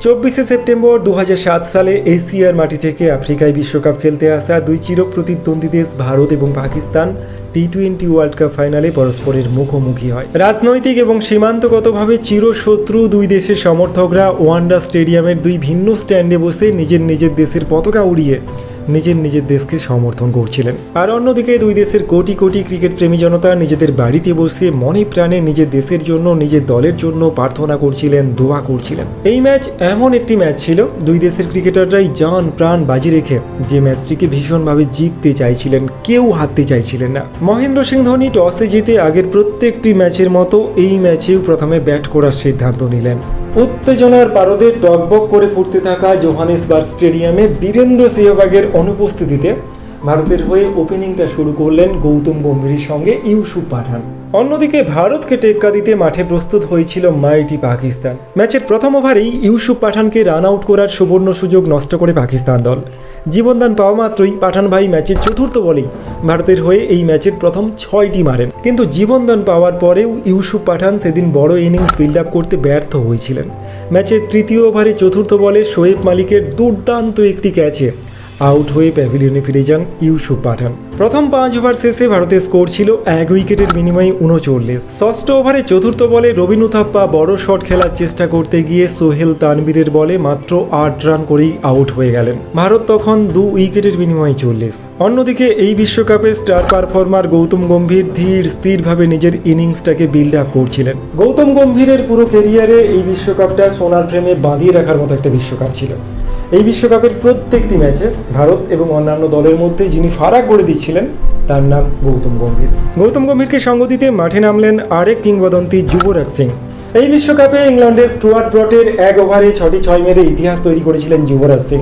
চব্বিশে সেপ্টেম্বর দু হাজার সাত সালে এশিয়ার মাটি থেকে আফ্রিকায় বিশ্বকাপ খেলতে আসা দুই চিরপ্রতিদ্বন্দ্বী দেশ ভারত এবং Pakistan T twenty world cup ফাইনালে পরস্পরের মুখোমুখি হয়। রাজনৈতিক এবং সীমান্তগতভাবে চিরশত্রু দুই দেশের সমর্থকরা ওয়ান্ডা স্টেডিয়ামের দুই ভিন্ন স্ট্যান্ডে বসে নিজের নিজের দেশের পতাকা উড়িয়ে নিজের নিজের দেশকে সমর্থন করছিলেন। আর অন্যদিকে দুই দেশের কোটি কোটি ক্রিকেট প্রেমী জনতা নিজেদের বাড়িতে বসে মনে প্রাণে নিজের দেশের জন্য, নিজের দলের জন্য প্রার্থনা করছিলেন, দোয়া করছিলেন। এই ম্যাচ এমন একটি ম্যাচ ছিল, দুই দেশের ক্রিকেটাররাই জান প্রাণ বাজি রেখে যে ম্যাচটিকে ভীষণভাবে জিততে চাইছিলেন, কেউ হারতে চাইছিলেন না। মহেন্দ্র সিং ধোনি টসে জিতে আগের প্রত্যেকটি ম্যাচের মতো এই ম্যাচেও প্রথমে ব্যাট করার সিদ্ধান্ত নিলেন। উত্তেজনার পারদে টকবক করে ফুটতে থাকা জোহানেসবার্গ স্টেডিয়ামে বীরেন্দ্র সেহবাগের অনুপস্থিতিতে ভারতের হয়ে ওপেনিংটা শুরু করলেন গৌতম গম্ভীরের সঙ্গে ইউসুফ পাঠান। অন্যদিকে ভারতকে টেক্কা দিতে মাঠে প্রস্তুত হয়েছিল মাইটি পাকিস্তান। ম্যাচের প্রথম ওভারেই ইউসুফ পাঠানকে রান আউট করার সুবর্ণ সুযোগ নষ্ট করে পাকিস্তান দল। জীবনদান পাওয়া মাত্রই পাঠান ভাই ম্যাচের চতুর্থ বলেই ভারতের হয়ে এই ম্যাচের প্রথম ছয়টি মারেন। কিন্তু জীবনদান পাওয়ার পরেও ইউসুফ পাঠান সেদিন বড় ইনিংস বিল্ড আপ করতে ব্যর্থ হয়েছিলেন। ম্যাচের তৃতীয় ওভারে চতুর্থ বলে শোয়েব মালিকের দুর্দান্ত একটি ক্যাচে আউট হয়ে প্যাভিলিয়নে ফিরে যান ইউসুফ পাঠান। প্রথম পাঁচ ওভার শেষে ভারতের স্কোর ছিল এক উইকেটের বিনিময়ে উনচল্লিশ। ষষ্ঠ ওভারে চতুর্থ বলে রবিন উথাপ্পা বড় শট খেলার চেষ্টা করতে গিয়ে সোহেল তানবীরের বলে মাত্র আট রান করেই আউট হয়ে গেলেন। ভারত তখন দু উইকেটের বিনিময়ে চল্লিশ। অন্যদিকে এই বিশ্বকাপের স্টার পারফর্মার গৌতম গম্ভীর ধীর, স্থিরভাবে নিজের ইনিংসটাকে বিল্ড আপ করছিলেন। গৌতম গম্ভীরের পুরো কেরিয়ারে এই বিশ্বকাপটা সোনার ফ্রেমে বাঁধিয়ে রাখার মতো একটা বিশ্বকাপ ছিল। এই বিশ্বকাপের প্রত্যেকটি ম্যাচে ভারত এবং অন্যান্য দলের মধ্যে যিনি ফারাক করে দিচ্ছিলেন, তার নাম গৌতম গম্ভীর। গৌতম গম্ভীরকে সঙ্গ দিতে মাঠে নামলেন আরেক কিংবদন্তি যুবরাজ সিং। এই বিশ্বকাপে ইংল্যান্ডের স্টুয়ার্ট ব্রটের এক ওভারে ছটি ছয় মেরে ইতিহাস তৈরি করেছিলেন যুবরাজ সিং।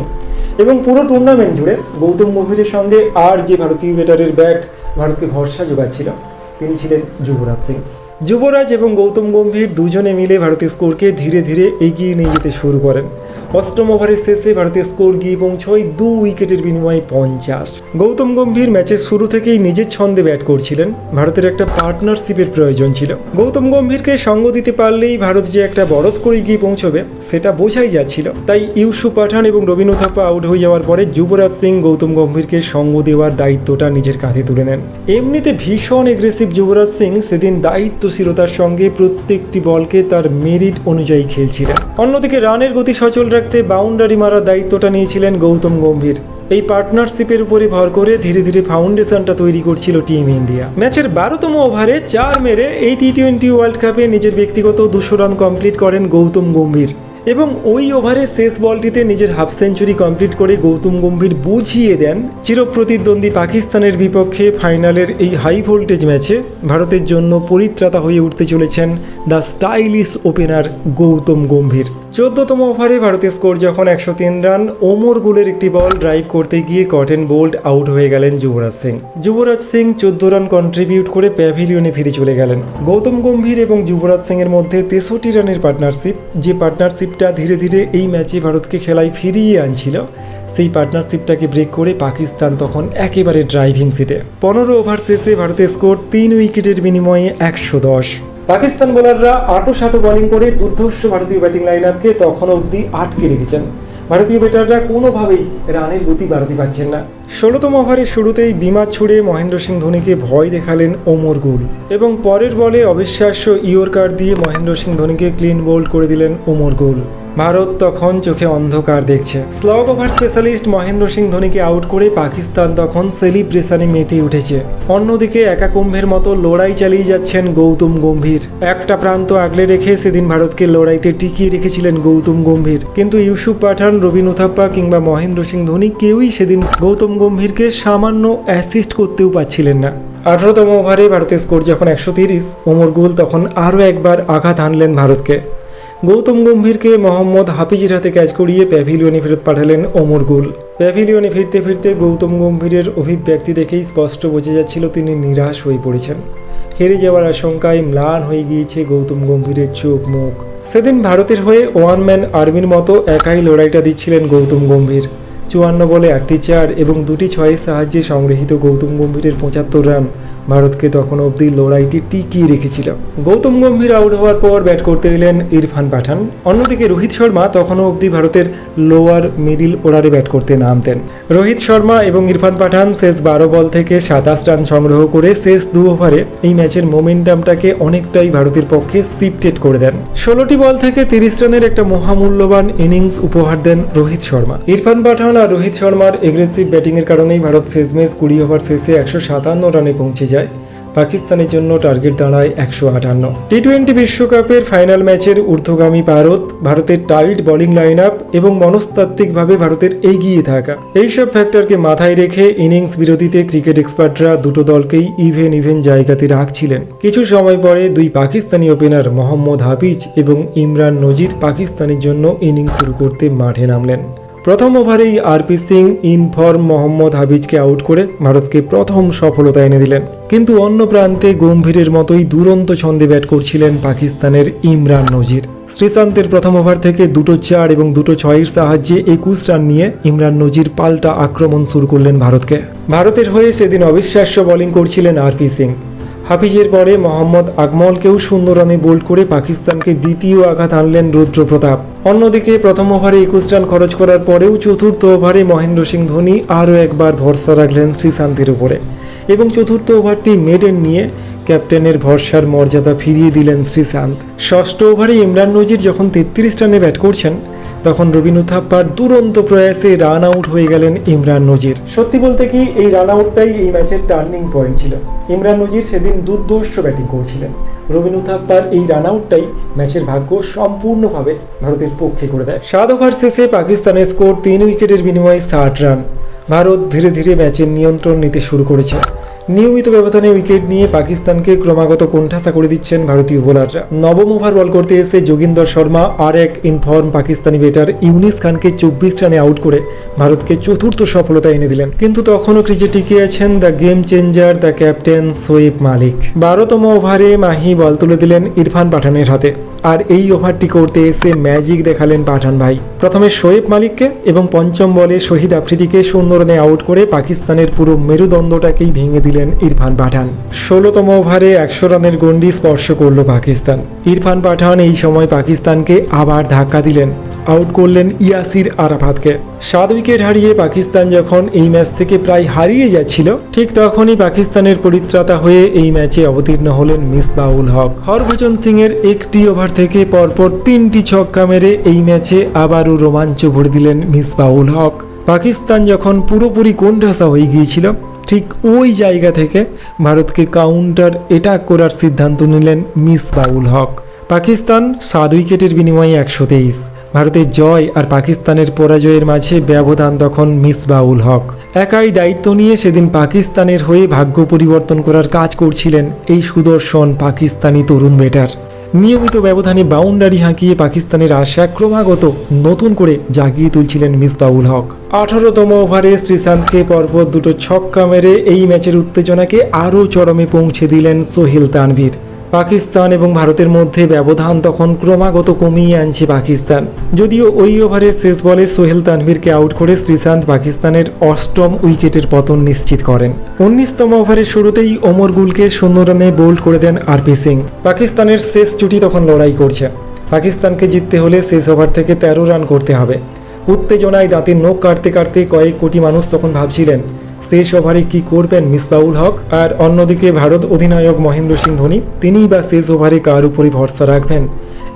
এবং পুরো টুর্নামেন্ট জুড়ে গৌতম গম্ভীরের সঙ্গে আর যে ভারতীয় ব্যাটারের ব্যাট ভারতকে ভরসা যোগাচ্ছিল, তিনি ছিলেন যুবরাজ সিং। যুবরাজ এবং গৌতম গম্ভীর দুজনে মিলে ভারতীয় স্কোরকে ধীরে ধীরে এগিয়ে নিয়ে যেতে শুরু করেন। অষ্টম ওভারের শেষে ভারতের স্কোর গিয়ে পৌঁছয় দু উইকেটের বিনিময়ে পঞ্চাশ। গৌতম গম্ভীর ম্যাচের শুরু থেকেই নিজের ছন্দে ব্যাট করছিলেন। ভারতের একটা পার্টনারশিপের প্রয়োজন ছিল। গৌতম গম্ভীরকে সঙ্গ দিতে পারলেই ভারত যে একটা বড় স্কোরে গিয়ে পৌঁছবে, সেটা বোঝাই যাচ্ছিল। তাই ইউসু পাঠান এবং রবীন্দ্র থাপা আউট হয়ে যাওয়ার পরে যুবরাজ সিং গৌতম গম্ভীরকে সঙ্গ দেওয়ার দায়িত্বটা নিজের কাঁধে তুলে নেন। এমনিতে ভীষণ এগ্রেসিভ যুবরাজ সিং সেদিন দায়িত্বশীলতার সঙ্গে প্রত্যেকটি বলকে তার মেরিট অনুযায়ী খেলছিলেন। অন্যদিকে রানের গতি সচল রাখতে বাউন্ডারি মারার দায়িত্বটা নিয়েছিলেন গৌতম গম্ভীর। এই পার্টনারশিপের উপরে ভর করে ধীরে ধীরে ফাউন্ডেশনটা তৈরি করছিল টিম ইন্ডিয়া ম্যাচের বারোতম ওভারে চার মেরে এই টি টোয়েন্টি ওয়ার্ল্ড কাপে নিজের ব্যক্তিগত দুশো রান কমপ্লিট করেন গৌতম গম্ভীর। এবং ওই ওভারের শেষ বলটিতে নিজের হাফ সেঞ্চুরি কমপ্লিট করে গৌতম গম্ভীর বুঝিয়ে দেন চিরপ্রতিদ্বন্দ্বী পাকিস্তানের বিপক্ষে ফাইনালের এই হাই ভোল্টেজ ম্যাচে ভারতের জন্য পরিত্রাতা হয়ে উঠতে চলেছেন the stylish opener Gautam Gambhir. চোদ্দতম ওভারে ভারতের স্কোর যখন একশো তিন রান, ওমর গোলের একটি বল ড্রাইভ করতে গিয়ে কটেন বোল্ড আউট হয়ে গেলেন যুবরাজ সিং। যুবরাজ সিং চোদ্দ রান কন্ট্রিবিউট করে প্যাভিলিয়নে ফিরে চলে গেলেন। গৌতম গম্ভীর এবং যুবরাজ সিং এর মধ্যে তেষট্টি রানের পার্টনারশিপ যে পার্টনারশিপটা ধীরে ধীরে এই ম্যাচে ভারতকে খেলায় ফিরিয়ে আনছিল। সেই পার্টনারশিপটাকে ব্রেক করে পাকিস্তান তখন একেবারে ড্রাইভিং সিটে। পনেরো ওভার শেষে ভারতের স্কোর তিন উইকেটের বিনিময়ে একশো দশ। পাকিস্তান বোলাররা আটো সাটো বোলিং করে দুর্ধর্ষ ভারতীয় ব্যাটিং লাইন আপকে তখন অবধি আটকে রেখেছেন। ভারতীয় ব্যাটাররা কোনোভাবেই রানের গতি বাড়াতে পারছেন না। ষোলোতম ওভারের শুরুতেই বিমা ছুড়ে মহেন্দ্র সিং ধোনিকে ভয় দেখালেন ওমর গুল এবং পরের বলে অবিশ্বাস্য ইয়র্কার দিয়ে মহেন্দ্র সিং ধোনিকে ক্লিন বোল্ড করে দিলেন ওমর গুল। ভারত তখন চোখে অন্ধকার দেখছে। Slog over specialist Mahendra Singh ধোনিকে out করে পাকিস্তান তখন সেলিব্রেশনে মেতে উঠেছে। অন্যদিকে একা কুম্ভের মতো লড়াই চালিয়ে যাচ্ছেন গৌতম গম্ভীর। একটা প্রান্ত আগলে রেখে সেদিন ভারতকে লড়াইতে টিকিয়ে রেখেছিলেন গৌতম গম্ভীর। কিন্তু ইউসুফ পাঠান রবিন উথাপ্পা কিংবা মহেন্দ্র সিং ধোনি কেউই সেদিন গৌতম গম্ভীরকে সামান্য অ্যাসিস্ট করতেও পারছিলেন না। আঠারোতম ওভারে ভারতের স্কোর যখন একশো তিরিশ, ওমর গুল তখন আরও একবার আঘাত হানলেন ভারতকে। গৌতম গম্ভীরকে মোহাম্মদ হাফিজের হাতে ক্যাচ করিয়ে প্যাভিলিয়নে ফেরত পাঠালেন ওমর গুল। প্যাভিলিয়নে ফিরতে ফিরতে গৌতম গম্ভীরের অভিব্যক্তি দেখেই স্পষ্ট বোঝা যাচ্ছিল তিনি নিরাশ হয়ে পড়েছেন। হেরে যাওয়ার আশঙ্কায় ম্লান হয়ে গিয়েছে গৌতম গম্ভীরের চোখ মুখ। সেদিন ভারতের হয়ে ওয়ান ম্যান আর্মির মতো একাই লড়াইটা দিচ্ছিলেন গৌতম গম্ভীর। চুয়ান্ন বলে একটি চার এবং দুটি ছয়ের সাহায্যে সংগৃহীত গৌতম গম্ভীরের পঁচাত্তর রান। ভারতকে তখন অবধি লড়াইতে টিকিয়ে রেখেছিল। গৌতম গম্ভীর আউট হওয়ার পর ব্যাট করতে এলেন ইরফান পাঠান। অন্যদিকে রোহিত শর্মা তখনও অবধি ভারতের লোয়ার মিডিল অর্ডারে ব্যাট করতে নামতেন। রোহিত শর্মা এবং ইরফান পাঠান শেষ বারো বল থেকে সাতাশ রান সংগ্রহ করে শেষ দু ওভারে এই ম্যাচের মোমেন্টামটাকে অনেকটাই ভারতের পক্ষে শিফটেড করে দেন। ষোলোটি বল থেকে তিরিশ রানের একটা মহামূল্যবান ইনিংস উপহার দেন রোহিত শর্মা। ইরফান পাঠান আর রোহিত শর্মার এগ্রেসিভ ব্যাটিংয়ের কারণেই ভারত শেষমেশ কুড়ি ওভার শেষে একশো সাতান্ন রানে পৌঁছে যায়। পাকিস্তানের জন্য টার্গেট দাঁড়ায় একশো আটান্ন। টি টোয়েন্টি বিশ্বকাপের ফাইনাল ম্যাচের ঊর্ধ্বগামী ভারত ভারতের টাইট বোলিং লাইন আপ এবং মনস্তাত্ত্বিকভাবে ভারতের এগিয়ে থাকা। এইসব ফ্যাক্টরকে মাথায় রেখে ইনিংস বিরতিতে ক্রিকেট এক্সপার্টরা দুটো দলকেই ইভেন ইভেন জায়গাতে রাখছিলেন। কিছু সময় পরে দুই পাকিস্তানি ওপেনার মোহাম্মদ হাফিজ এবং ইমরান নজির পাকিস্তানের জন্য ইনিংস শুরু করতে মাঠে নামলেন। প্রথম ওভারেই RP Singh in form Mohammad হাবিজকে out করে ভারতকে প্রথম সফলতা এনে দিলেন। কিন্তু অন্য প্রান্তে গম্ভীরের মতোই দুরন্ত ছন্দে ব্যাট করছিলেন পাকিস্তানের ইমরান নজির। শ্রীশান্তের প্রথম ওভার থেকে দুটো চার এবং দুটো ছয়ের সাহায্যে একুশ রান নিয়ে ইমরান নজির পাল্টা আক্রমণ শুরু করলেন ভারতকে। ভারতের হয়ে সেদিন অবিশ্বাস্য বোলিং করছিলেন আরপি সিং। হাফিজের পরে মোহাম্মদ আকমলকেও শূন্য রানে বোল্ড করে পাকিস্তানকে দ্বিতীয় আঘাত আনলেন রুদ্র প্রতাপ অন্যদিকে প্রথম ওভারে একুশ রান খরচ করার পরেও চতুর্থ ওভারে মহেন্দ্র সিং ধোনি আরও একবার ভরসা রাখলেন শ্রীশান্তের উপরে। এবং চতুর্থ ওভারটি মেডেন নিয়ে ক্যাপ্টেনের ভরসার মর্যাদা ফিরিয়ে দিলেন শ্রীশান্ত। ষষ্ঠ ওভারে ইমরান নজির যখন তেত্রিশ রানে ব্যাট করছেন তখন রবিনু থাপ্পার দুরন্ত প্রয়াসে রান আউট হয়ে গেলেন ইমরান নজির। সত্যি বলতে কি, এই রান আউটটাই এই ম্যাচের টার্নিং পয়েন্ট ছিল। ইমরান নজির সেদিন দুর্ধর্ষ ব্যাটিং করেছিলেন। রবিনু থাপ্পার এই রান আউটটাই ম্যাচের ভাগ্য সম্পূর্ণভাবে ভারতের পক্ষে করে দেয়। সাত ওভার শেষে পাকিস্তানের স্কোর তিন উইকেটের বিনিময়ে ষাট রান ভারত ধীরে ধীরে ম্যাচের নিয়ন্ত্রণ নিতে শুরু করেছে। নিয়মিত ব্যবধানে উইকেট নিয়ে পাকিস্তানকে ক্রমাগত কোণঠাসা করে দিচ্ছেন ভারতীয় বোলাররা নবম ওভার বল করতে এসে যোগিন্দর শর্মা আর এক ইনফর্ম পাকিস্তানি ব্যাটার ইউনিস খানকে চব্বিশ রানে আউট করে ভারতকে চতুর্থ সফলতা এনে দিলেন। কিন্তু তখনও ক্রিজে টিকে আছেন the game changer the captain Shoaib Malik বারোতম ওভারে মাহি বল তুলে দিলেন ইরফান পাঠানের হাতে। আর এই ওভারটি করতে এসে ম্যাজিক দেখালেন পাঠান ভাই। প্রথমে শোয়েব মালিককে এবং পঞ্চম বলে শহীদ আফ্রিদিকে শূন্য রানে আউট করে পাকিস্তানের পুরো মেরুদণ্ডটাকেই ভেঙে দিলেন ইরফান পাঠান। ষোলোতম ওভারে একশো রানের গন্ডি স্পর্শ করল পাকিস্তান। ইরফান পাঠান এই সময় পাকিস্তানকে আবার ধাক্কা দিলেন, আউট করলেন ইয়াসির আরাফাতকে। সাত উইকেট হারিয়ে পাকিস্তান যখন এই ম্যাচ থেকে প্রায় হারিয়ে যাচ্ছিল, ঠিক তখনই পাকিস্তানের পরিত্রাতা হয়ে এই ম্যাচে অবতীর্ণ হলেন মিসবাউল হক। হরভজন সিং এর একটি ওভার থেকে পরপর তিনটি ছক্কা মেরে এই ম্যাচে আবারও রোমাঞ্চ ভরে দিলেন মিসবাউল হক। পাকিস্তান যখন পুরোপুরি কোণঠাসা হয়ে গিয়েছিল ঠিক ওই জায়গা থেকে ভারতকে কাউন্টার অ্যাটাক করার সিদ্ধান্ত নিলেন মিস বাউল হক। পাকিস্তান সাত উইকেটের বিনিময়ে একশো তেইশ। ভারতের জয় আর পাকিস্তানের পরাজয়ের মাঝে ব্যবধান তখন মিসবাউল হক। একাই দায়িত্ব নিয়ে সেদিন পাকিস্তানের হয়ে ভাগ্য পরিবর্তন করার কাজ করছিলেন এই সুদর্শন পাকিস্তানি তরুণ ব্যাটার। নিয়মিত ব্যবধানে বাউন্ডারি হাঁকিয়ে পাকিস্তানের আশা ক্রমাগত নতুন করে জাগিয়ে তুলছিলেন মিসবাউল হক। আঠারোতম ওভারে শ্রীশান্তকে পরপর দুটো ছক্কা মেরে এই ম্যাচের উত্তেজনাকে আরও চরমে পৌঁছে দিলেন সোহেল তানভীর। পাকিস্তান এবং ভারতের মধ্যে ব্যবধান তখন ক্রমাগত কমিয়ে আনছে পাকিস্তান। যদিও ওই ওভারের শেষ বলে সোহেল তানভীরকে আউট করে শ্রীশান্ত পাকিস্তানের অষ্টম উইকেটের পতন নিশ্চিত করেন। উনিশতম ওভারের শুরুতেই ওমর গুলকে শূন্য রানে বোল্ড করে দেন আরপি সিং। পাকিস্তানের শেষ জুটি তখন লড়াই করছে। পাকিস্তানকে জিততে হলে শেষ ওভার থেকে তেরো রান করতে হবে। উত্তেজনায় দাঁতে নখ কাটতে কাটতে কয়েক কোটি মানুষ তখন ভাবছিলেন শেষ ওভারে কি করবেন মিসবাউল হক? আর অন্যদিকে ভারত অধিনায়ক মহেন্দ্র সিং ধোনি, তিনিই বা শেষ ওভারে কার উপরই ভরসা রাখবেন?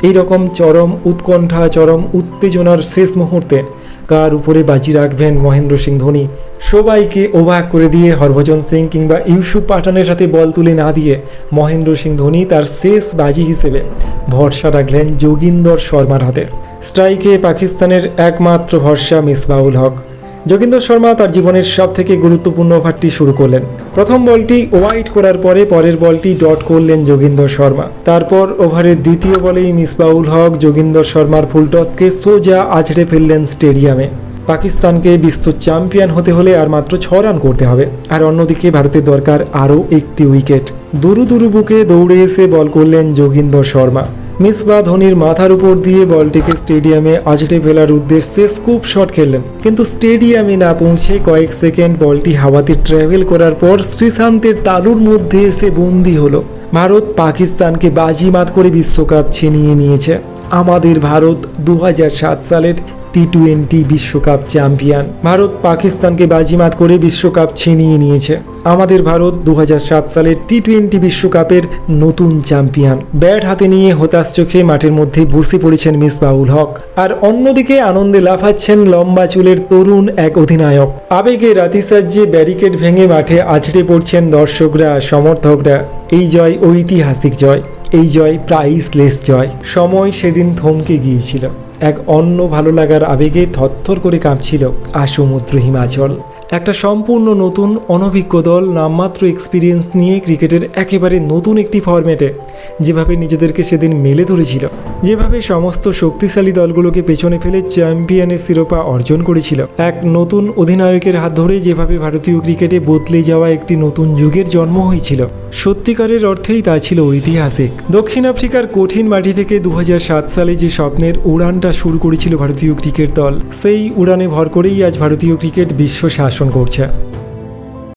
এই রকম চরম উৎকণ্ঠা, চরম উত্তেজনার শেষ মুহূর্তে কার উপরে বাজি রাখবেন মহেন্দ্র সিং ধোনি? সবাইকে অবাক করে দিয়ে হরভজন সিং কিংবা ইউসুফ পাঠানের সাথে বল তুলে না দিয়ে মহেন্দ্র সিং ধোনি তার শেষ বাজি হিসেবে ভরসা রাখলেন যোগিন্দর শর্মার হাতে। স্ট্রাইকে পাকিস্তানের একমাত্র ভরসা মিসবাউল হক। যোগিন্দর শর্মা তার জীবনের সব থেকে গুরুত্বপূর্ণ ওভারটি শুরু করলেন। প্রথম বলটি ওয়াইড করার পরে পরের বলটি ডট করলেন যোগিন্দর শর্মা। তারপর ওভারের দ্বিতীয় বলেই মিসবাউল হক যোগিন্দর শর্মার ফুলটসকে সোজা আছড়ে ফেললেন স্টেডিয়ামে। পাকিস্তানকে বিশ্ব চ্যাম্পিয়ন হতে হলে আর মাত্র ছ রান করতে হবে। আর অন্যদিকে ভারতের দরকার আরও একটি উইকেট। দুরু দুরু বুকে দৌড়ে এসে বল করলেন যোগিন্দর শর্মা। মিসবা ধোনির মাথার উপর দিয়ে বলটিকে স্টেডিয়ামে আজটে ফেলার উদ্দেশ্যে স্কুপ শট খেললেন। কিন্তু স্টেডিয়ামে না পৌঁছে কয়েক সেকেন্ড বলটি হাওয়াতে ট্রাভেল করার পর শ্রীশান্তের তালুর মধ্যে এসে বন্দি হলো। ভারত পাকিস্তানকে বাজিমাত করে বিশ্বকাপ ছিনিয়ে নিয়েছে। আমাদের ভারত দু হাজার সাত সালের টি টোয়েন্টি বিশ্বকাপ চ্যাম্পিয়ন। ভারত পাকিস্তানকে বাজিমাত করে বিশ্বকাপ ছিনিয়ে নিয়েছে। আমাদের ভারত দুহাজার সাত সালের টি টোয়েন্টি বিশ্বকাপের নতুন চ্যাম্পিয়ন। ব্যাট হাতে নিয়ে হতাশ চোখে মাঠের মধ্যে বসে পড়েছেন মিসবাউল হক। আর অন্যদিকে আনন্দে লাফাচ্ছেন লম্বা চুলের তরুণ এক অধিনায়ক। আবেগে রাতিসাজ্যে ব্যারিকেড ভেঙে মাঠে আছড়ে পড়ছেন দর্শকরা, সমর্থকরা। এই জয় ঐতিহাসিক জয়। এই জয় প্রাইসলেস জয়। সময় সেদিন থমকে গিয়েছিল। এক অন্য ভালো লাগার আবেগে থরথর করে কাঁপছিল আর সমুদ্র হিমাচল। একটা সম্পূর্ণ নতুন, অনভিজ্ঞ দল নামমাত্র এক্সপিরিয়েন্স নিয়ে ক্রিকেটের একেবারে নতুন একটি ফরম্যাটে যেভাবে নিজেদেরকে সেদিন মেলে ধরেছিল। যেভাবে সমস্ত শক্তিশালী দলগুলোকে পেছনে ফেলে চ্যাম্পিয়নের শিরোপা অর্জন করেছিল। এক নতুন অধিনায়কের হাত ধরে যেভাবে ভারতীয় ক্রিকেটে বদলে যাওয়া একটি নতুন যুগের জন্ম হয়েছিল, সত্যিকারের অর্থেই তা ছিল ঐতিহাসিক। দক্ষিণ আফ্রিকার কঠিন মাটি থেকে দু হাজার সাত সালে যে স্বপ্নের উড়ানটা শুরু করেছিল ভারতীয় ক্রিকেট দল, সেই উড়ানে ভর করেই আজ ভারতীয় ক্রিকেট বিশ্ব শাসন করছে।